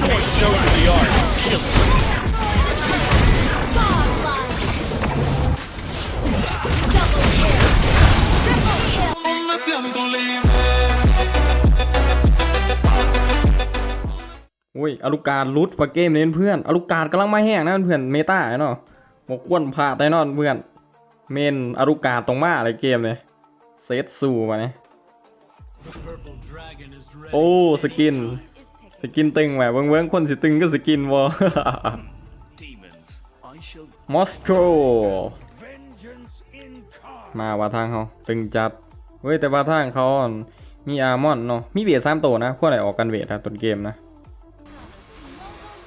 Someone show you the art Kill. อุ้ยอลูการลุดปะเกมเล่นเพื่อนอลูการกำลังมาแห้งนะเพื่อนเมตาเนาะบกวรพลาดได้นอนเพื่อน เมนอลูการตรงมาอะไรเกมเลยเซตสู้มาเนี่ยโอ้ สกิน สกินตึงแหวะเวิ้งๆคนสิตึงก็สกินวอ Demons, I shall มอสโก vengeance incarnate. มาว่าทางเขาตึงจัดเฮ้ยแต่ว่าทางเขามีอาร์มอนเนาะมีเวทสามตัวนะพวกไหนออกกันเวทนะต้นเกมนะ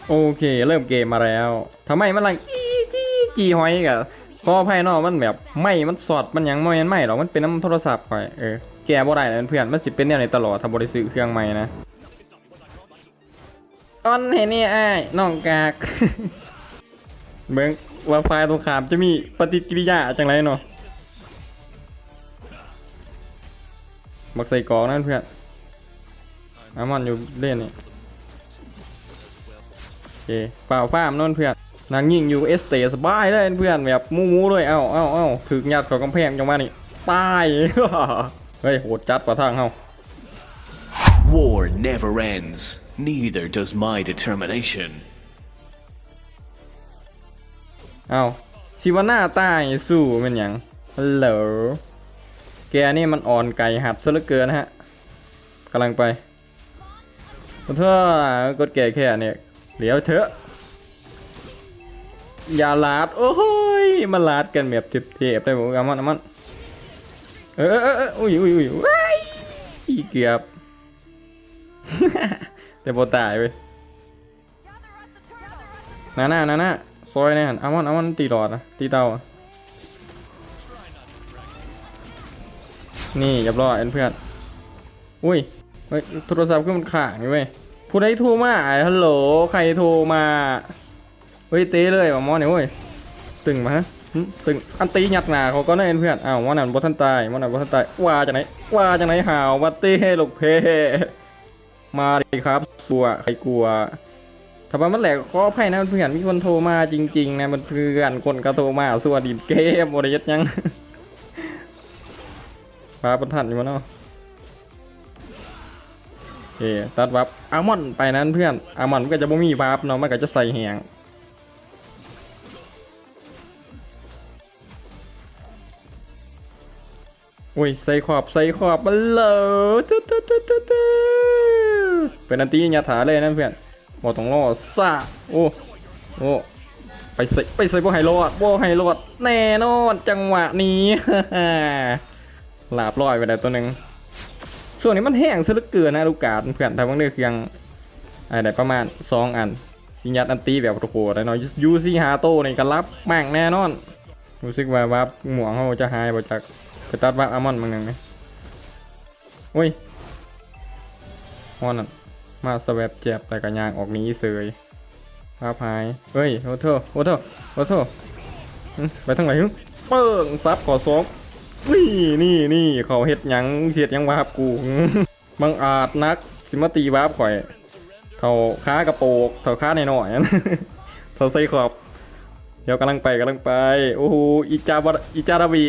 โอเคเริ่มเกมมาแล้วทำไมมันลังจี้จี้จี้หอยกะพอภายนอกมันแบบไม่มันสอดมันหยังไม่มันไม่หรอกมันเป็นน้ำโทรศัพท์ไปเออแกบ่ได้นะเพื่อนมันสิเป็นแนวในตลอดถ้าบริสุทธิ์เครื่องใหม่นะ ออนเห็นนี่ไอ้ายน้องกากเบิ่งว่าไฟตรงขามจะมีปฏิกิริยาจังไรเนาะบักใส่กองนั่นเพื่อนอามอนอยู่เล่นนี่โอเคเปล่าฟ้ามนั่นเพื่อนนางยิงอยู่เอสเตสบายเลยเพื่อนแบบมูมูเลยเอ้าเอ้าเอ้าถึกยัดเขอกำแพงจังมานี่ตายเฮ้ยโหดจัดกว่าทางเฮา War never ends, neither does my determination. เอาชิวาน่าตายสู้เป็นยังฮัลโหลแกนี่มันอ่อนไก่หัดซะเหลือเกินนะฮะกำลังไปขอโทษกดแก่แค่เนี่ยเดี๋ยวเถอะอย่าลาดโอ้ยมาลาดกันแบบเจ็บๆได้บอกอามันอามันเออเอออุ้ยอุ้ยอุ้ยว้ยอีเกือบ แต่พอตายไปนาหน้านาหน้าซอยแน่นอามันอามันตีหลอดนะตีเตาอะนี่เรียบรอยเพื่อนอุ้ยเฮ้ยโทรศัพท์ก็มันขางนี่เว้ยผู้ใดโทรมาไอ้ฮัลโหลใครโทรมาเฮ้ยเต้เลยว่ะมอเนี่ยเว้ยตึงมาฮะตึงอันตีหยัดหนาเขาก็ได้เพื่อนอ้าวมอนั่นบทันตายมอนั่นบทันตายว่าจากไหนว่าจากไหนหาวมาเต้ลูกเพ มาดิครับกลัวใครกลัวถ้ามันแหลกขออภัยนะเพื่อนมีคนโทรมาจริงๆนะมันเพื่อนคนก็โทรมาสวัสดีเกมบริยัดยังฟ้าบรรทัดอยู่มั้เนาะโอเคตัดวับอามอนไปนั้นเพื่อนอามอนก็จะบ่มีวับเนาะมันก็จะใส่แหงอุ้ยใส่ขอบใส่ขอบมาเลยตุ๊ดตุ๊ดตุ๊ดตุ๊ดตุ๊ด เป็นอันตียาถาเลยนะเพื่อนบอต้องรอซาโอ้โอ้ไปใส่ไปใส่บ่ไฮโรอดบ่ไฮโรดแน่นอนจังหวะนี้หลาบลอยไปได้ตัวหนึ่งส่วนนี้มันแห้งซะเหลือเกินนะลูกกาดเพื่อนทำบางเรื่องเพียงอะไรประมาณสองอันสิยัดอันตีแบบโอ้โหได้เนาะยูซีฮาโต้นี่ก็รับแม่งแน่นอนรู้สึกว่าวับหมวงเขาจะหายไปจากไปตัดว่าอัลมอนด์มึงหนึ่งไหมโอ้ยฮอนนั่น มาสแวบเจ็บแต่กระยางออกหนี้เสยภาพหายเฮ้ยโอ้โทโอ้โทโอ้โทหึไปทางไหนเปิ้งซับขอซอกนี่นี่นี่เขาเฮ็ดยังเฮ็ดยังวาบกูบังอาจนักสิมาตีวาบข่อยเท่าค้ากระโปกเท่าค้าในหน่อยนั่นเท่าใส่ขอบเดี๋ยวกำลังไปกำลังไปโอ้โหอีจาบอีจาระบี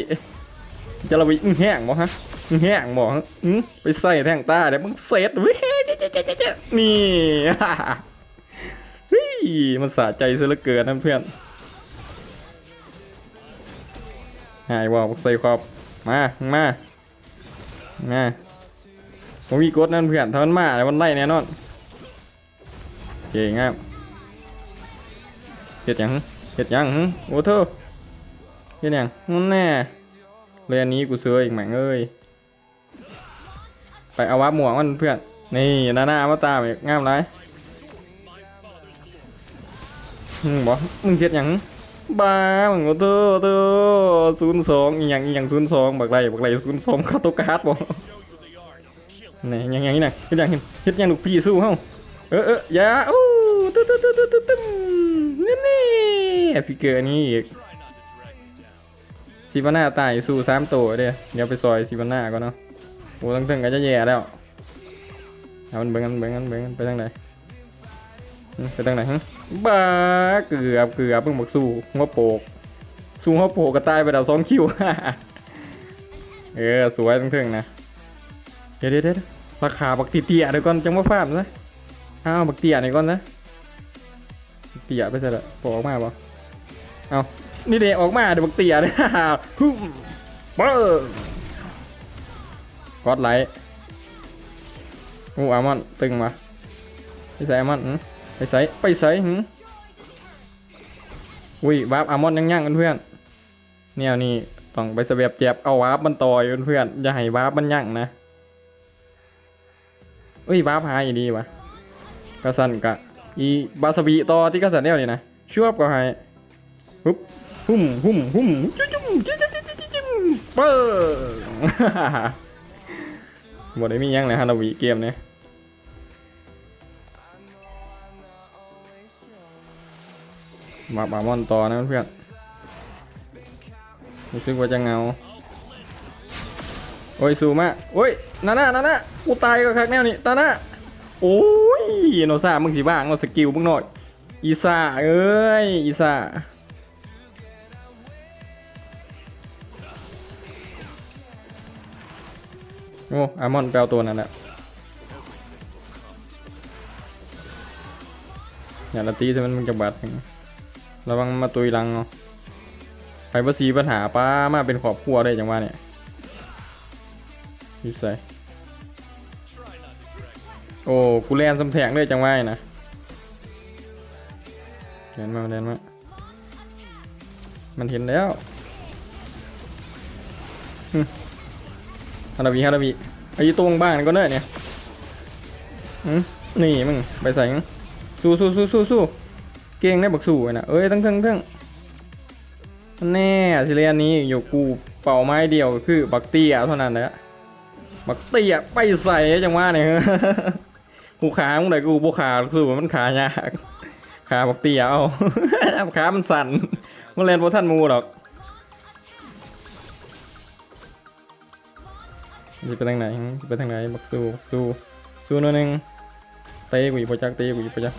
จะระวิอื้อแห้งบ่ฮะ แหงบ่ฮะอื้อไปใส่แท่งตาเดี๋ยวมึงเสร็จเว้ยเจ๊เจ๊เจ๊เจ๊เจ๊นี่เฮ้ยมันสะใจซะเหลือเกินนะเพื่อนหายว่าใส่ขอบมา มามาผมมีกดนั่นเพื่อนถ้ามันมาแล้วมันไล่แน่นอนเก่งครับเฮ็ดยังเฮ็ดยังโอ้เธอเฮ็ดยังนั่นแน่เรียนนี้กูซื้ออีกแม่งเอ้ย ไปเอาวับหมวกมันเพื่อน นี่หน้าหน้ามาตามอีกงามไรมึงบอกมึงเจ็ดยังบ้ามึงโอ้โตโตศูนย์สองอีหยังอีหยังศูนย์สองบักไรบักไรศูนย์สองเข้าตัวการ์ดบ่นี่ยังยังนี่นะเฮ็ดยังเฮ็ดยังลูกพี่สู้เฮาเออเอออย่าโอ้ตึ๊ดตึ๊ดตึ๊ดตึ๊ดตึ๊ดนี่นี่แอปพิเกอร์นี่อีกซิบาน่าตายสู้สามตัวเด้เดี๋ยวไปซอยซิบาน่าก่อนเนาะ โอ้ตั้งตึงก็จะแย่แล้วเอามันเบิ่งกันเบิ่งกันเบิ่งกันไปทางไหนไปทางไหนฮะบ้าเกือบเกือบเพิ่งบอกสู้หัวโปกสู้หัวโปกก็ตายไปแล้วสองคิวเออสวยทั้งเทิงนะเดี๋ยวเดี๋ยวราคาบักตีเตียเดี๋ยวก่อนจังว่าฟาร์มซะเอาบักเตียหน่อยก่อนนะเตียไปซะละปอกออกมาบ่เอานี่เดออกมาเดี๋ยวบักเตียเลยฮึ่มเบิ้ง กอดไลท์โอ้อามอนตึงมาไปใส่อามอนไปใส่ไปใส่หึอุ้ยวาร์ปอามอนยังย่างกันเพื่อนแนวนี้ต้องไปเสเวียบแจบเอาวาร์ปมันต่อยเพื่อนอย่าให้วาร์ปมันย่างนะเอ้ยวาร์ปหายดีวะกระสันกะอีบาสบีต่อที่กระสันเนี่ยนี่นะชวบก็หายปุ๊บหุ่มหุ่มหุ่มจุ๊จุ๊มจุ๊จุ๊จุ๊จุ๊จุ๊เปิ้ง บ่ได้มียังเลยฮานาวิเกมเนี่ยมาบามอนต่อนะเพื่อนรู้สึกว่าจะเงา โอ้ยสูมาโอ้ยนาน่านาน่ากูตายก็คักแนวนี้ตาน่าโอ้ยโนซ่ามึงสิบ้างเราสกิลมึงหน่อยอีซ่าเอ้ยอีซ่า อ้อามอนแปลตัวนั่นแหละอย่าละตีใช่มันมึงจะบาดถึงระวังมาตุยหลังเนาะไฟเบอร์ซีปัญหาป้ามาเป็นขอบครัวได้จังว่าเนี่ยพี่ใส่โอ้กูแลนสำแทงด้วยจังไว้นะเดินมาเดินมามันเห็นแล้ว ฮาราบีฮาราบีไอ้ตรงบ้านก็เนอะเนี่ยนี่มึงไปใส่งสู้สู้สู้สู้สู้เก่งได้บักสู้นะเอ้ยทั้งทั้งทั้งแน่สิเรียนนี้อยู่กูเป่าไม้เดียวคือบักเตี้ยเท่านั้นแหละบักเตี้ยไปใส่จังว่าเนี่ยกูขามึงไหนกูบุขาคือมันขายากขาบักเตี้ยเอาขามันสั่นมันเล่นโบท่านมูหรอก จะไปทางไหนจะไปทางไหนบักสู้บักสู้สู้หนิดนึงเตะกูอีกประจักเตะกูอีกประจัก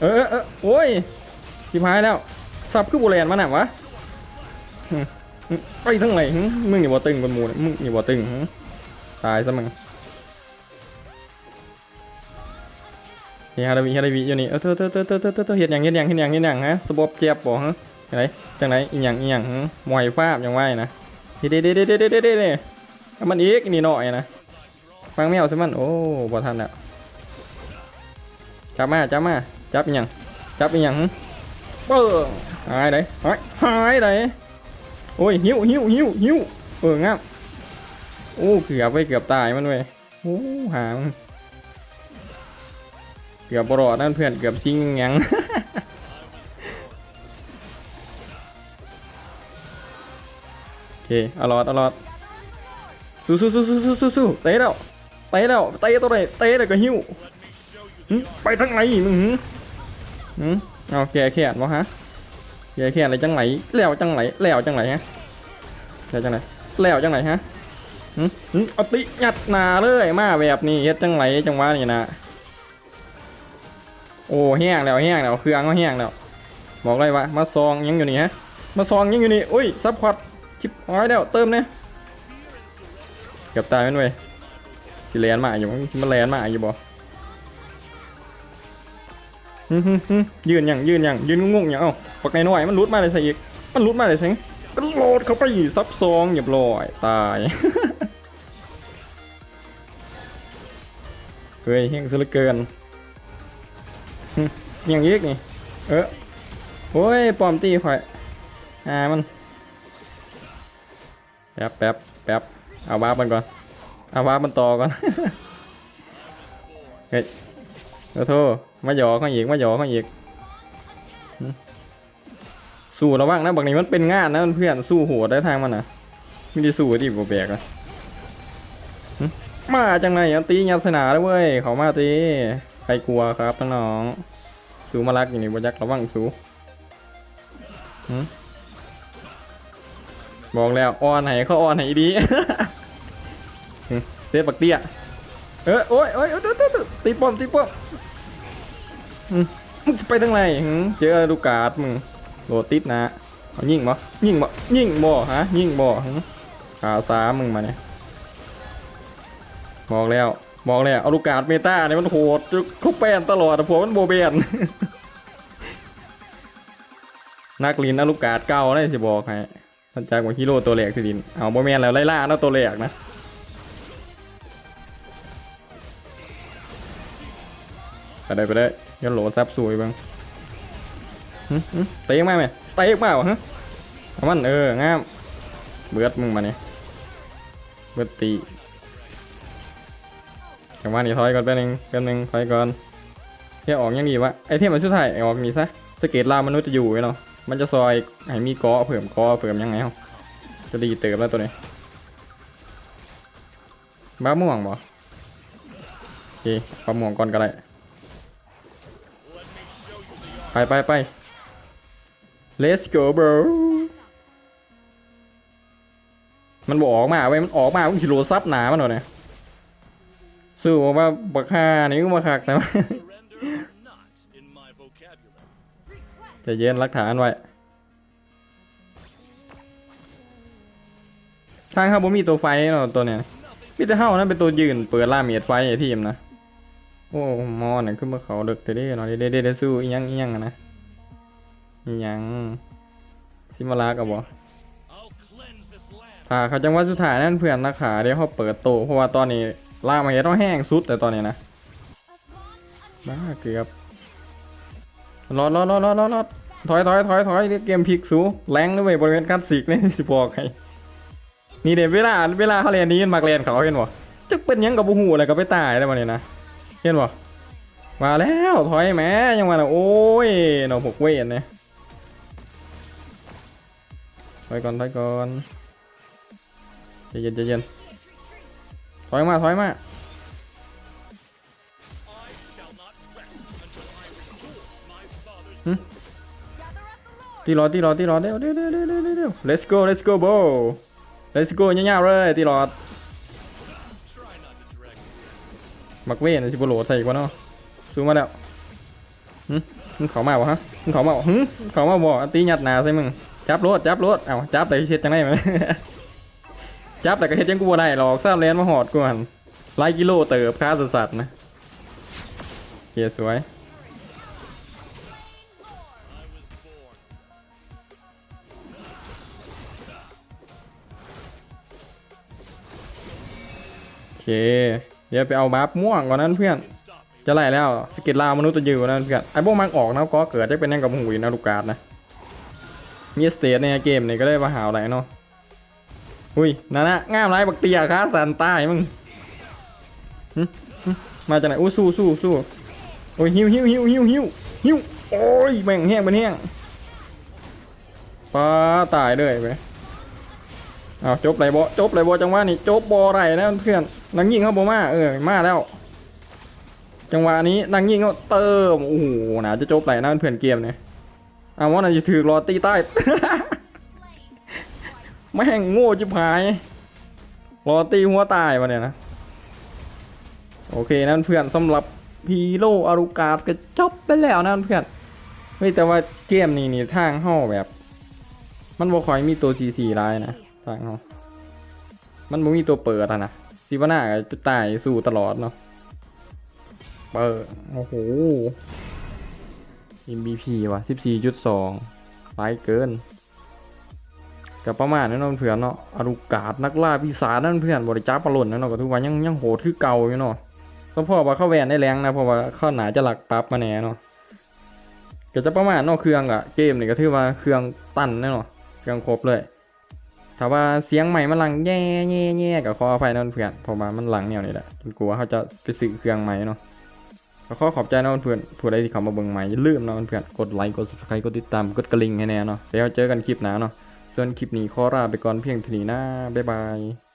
เออเออโอ้ยชิบหายแล้วสับคือโบแลนมาหนักวะไปทางไหนมึงอย่าบ่ตึงบนหมูเนี่ยมึงอย่าบ่ตึงตายซะมึงนี่ฮาราบีฮาราบีอยู่นี่เออเธอเธอเธอเธอเธอเธอเธอเห็นอย่างเห็นอย่างเห็นอย่างเห็นอย่างฮะสบอบเจ็บบ่ฮะจังไหนจังไหนอีหยังอีหยังหึมวยฟาบอย่างว่านะเด็ดเด็ดเด็ดเด็ดเด็ด มันอีกนี่หน่อยนะฟังไม่เอาสิมันโอ้บ่ทันแล้วจับมาจับมาจับอีหยังจับอีหยังเปิ้งหายได้หายหายได้โอ้ยหิวหิวหิวหิวเอองามโอ้เกือบไปเกือบตายมันเว้ยโอ้หางเกือบบรอดนั่นเพื่อนเกือบชิงยังโอเคอรอดอรอด สู้สู้สู้สู้สู้สู้สู้เตะแล้วเตะแล้วเตะตัวไหนเตะแล้วก็หิ้วไปทางไหนมึงหึหึเอาแกแขนวะฮะแกแขนอะไรจังไหนแล้วจังไหนแล้วจังไหนฮะแล้วจังไหนแล้วจังไหนฮะหึหึเอติยัดนาเลยมาแบบนี้เฮ็ดจังไหนจังวะนี่นะโอ้แห้งแล้วแห้งแล้วเครื่องก็แห้งแล้วบอกเลยว่ามาซองยังอยู่นี่ฮะมาซองยังอยู่นี่อุ้ยซับพอร์ตชิปหายแล้วเติมเนี่ย เกือบตายมันเว้ยสิแลนมาอยู่มันแลนมาอยู่บ่หึหึหึยืนอย่างยืนอย่างยืนงงๆอย่างเอ้าปักไงหน่อยมันรุดมาเลยใส่อีกมันรุดมาเลยใส่ก็โหลดเข้าไปซับซองอย่าบลอยตายเฮ้ยเฮงซะเหลือเกินอย่างยีกนี่เออโอ้ยปอมตีข่อยอ่ามันแป๊บแป๊บแป๊บ เอาวาร์ปมันก่อน เอาวาร์ปมันต่อก่อน เฮ้ยโทษมาหยอกเขาอีกมาหยอกเขาอีก สู้ระวังนะบางนี้มันเป็นงานนะเพื่อนสู้โหดได้ทางมันนะไม่ได้สู้ที่บแบกนะมาจังไหนตียับสนาแล้วเว้ยเขามาตีใครกลัวครับน้องสูมารักอยู่นี่บัยักระวังสูหึบอกแล้วออนไหนเขาออนไหนดี เซฟบักเตี้ยเออโอ้ยโอ้ยตีป้อมตีป้อมมึงจะไปทางไหนเจอลูกกาดมึงโหลดติดนะเอายิงบ่ยิงบ่ยิงบ่ฮะยิงบ่ขาสามมึงมาเนี่ยบอกแล้วบอกแล้วเอาลูกกาดเมตาเนี่ยมันโหดจุกเขาแปนตลอดแต่พวมันโบเบนนักลินเอาลูกกาดเก่าได้สิบอกให้ท่านจากว่าฮีโร่ตัวแรกสิดินเอาโบแมนแล้วไล่ล่าเนาะตัวแรกนะ ไปได้ไปได้ยันโหลซับสวยบ้างเตะมากไหมเตะมาเหรอฮะมันเอองามเบือดมึงมาเนี่ยเบือดตีจังหวะนี้ถอยก่อนแป๊บนึงแป๊บนึงถอยก่อนเที่ยออกยังดีวะไอเทมมันชุดไทยออกมีซะสเกตลามนุษย์จะอยู่ไว้เนาะมันจะซอยให้มีกาะเพิ่มกาะเพิ่มยังไงเฮาจะดีเติมแล้วตัวนี้บ้าม่วงบ่โอเคบ้าม่วงก่อนก็ได้ ไปไปไป let's go bro มันบอกออกมาไว้มันออกมามันกิโลซับหนามันหน่อยนี่ยสู้ว่าบักฮานี่ก็มาคักแต่ว่า Surrender not in my vocabulary. ใจะเย็นรักฐานไว้ทางครับผมมีตัวไฟเนาะตัวเนี้ยพี่จะเฮ้านั่นเป็นตัวยืนเปิดล่าเมียดไฟไอ้ทีมนะ โอ้มอนี่ขึ้นมาเขาเด็กเด้เนาะเด้เด้เด้สู้อีหยังอีหยังอะนะอีหยังซิมาลากับบ่ถ้าเขาจังว่าสุดท้ายนั่นเพื่อนนักขาเดี๋ยวเขาเปิดโตเพราะว่าตอนนี้ล่ามาเห็นต้องแห้งสุดแต่ตอนนี้นะบ้าเกือบรอดรอดรอดรอดรอดรอดถอยถอยถอยถอยเกมพลิกสูแรงด้วยบริเวณคัดสิกนี่สิบอกให้นี่เดี๋ยวเวลาเวลาเขาเรียนนี้มักเรียนเขาเห็นบ่จึกเป็นยังกับบูหูอะไรก็ไปตายได้มาเนี่ยนะ เห็นบ่มาแล้วถอยแม่ยังมานะโอ้ยนอกหกเวทนะถอยก่อนถอยก่อนใจเย็นใจเย็นถอยมาถอยมาตีหลอดตีหลอดตีหลอดเร็วเร็วเร็วเร็วเร็ว let's go let's go bro let's go ง่ายๆเลยตีหลอด มักเว้นสิบโหลใส่กว่าเนาะซูมาแล้วหึมึงเขามาวะฮะมึงเขามาหึมึงเขามาบ่ตีหยัดหนาใส่มึงจับรถจับรถเอ้าจับแต่เฮ็ดจังไดมั้ยจับแต่ก็เฮ็ดจังกูบ่ได้หรอกซาแลนมาหอดกูหันหลายกิโลเติบค่าสัสๆนะโอเคสวยโอเค เดี๋ยวไปเอาบัฟม่วงก่อนนั้นเพื่อน จะไล่แล้วสกิลลาวมนุษย์ตะยืวนั่นเพื่อนไอ้พวกมันออกนะก็เกิดได้เป็นยังกับหูยนะลูกการ์ดนะมีสเตทในเกมนี่ก็ได้มาหาอะไรเนาะอุ้ยนั่นนะง่ามไรบักเตียค้าสันใต้มึงหึหึมาจากไหนอู้สู้สู้สู้โอ้ยหิวหิวหิวหิวหิวหิวโอ้ยแม่งแห้งเป็นแห้งป้าตายเลยไปเอาจบไรบ่จบไรบ่จังหวะนี่จบบ่ไรนะเพื่อน นังยิงเข้าบมาเออมาแล้ว จังหวะนี้นังยิงเขาเติมโอ้โหน่าจะจบไหลนะเพื่อนเกมเนี่ยเอาว่าน่าจะถือรอตีใต้ไม่แห่งโง่จิบหายรอตีหัวตายมาเนี่ยนะโอเคนั่นเพื่อนสำหรับพีโลอารุกาดก็จบไปแล้วนั่นเพื่อนเฮ้ยแต่ว่าเกมนี้นี่ทางเข้าแบบ มันบ่คอยมีตัวซีซีร้ายนะทางเข้ามันบ่มีตัวเปิดอะนะ ซีวาน่าจะตายสู้ตลอดเนาะเปิดโอ้โห MVP ว่ะ 14.2ไปเกินกับประมาณนั้นเนเพื่อนเนาะอรุกาดนักล่าปีศาจนั่นเพื่อนบริจาคปลนนั่นเนาะก็ถือว่ายังยังโหดคือเก่าอยู่เนาะก็เพราะว่าเข้าแวนได้แรงนะเพราะว่าเข้าหนาจะหลักปรับมาแน่เนาะก็จะประมาณเนาะเครื่องอะเกมนี่ก็ถือว่าเครื่องตันแน่เนาะเครื่องครบเลย ถ้าว่าเสียงใหม่มันหลังแย่แย่แย่กับขออภัยนั่นเพื่อนเพราะว่ามันหลังเนี่ยนี่แหละกลัวเขาจะไปซื้อเครื่องใหม่เนาะก็ขอขอบใจนะเพื่อนผู้ใดที่เข้ามาเบิ่งใหม่อย่าลืมนะเพื่อนกดไลค์กด subscribe กดติดตามกดกระลิ่งให้แน่เนาะแล้วเจอกันคลิปหน้าเนาะส่วนคลิปนี้ขอลาไปก่อนเพียงเท่านี้นะบ๊ายบาย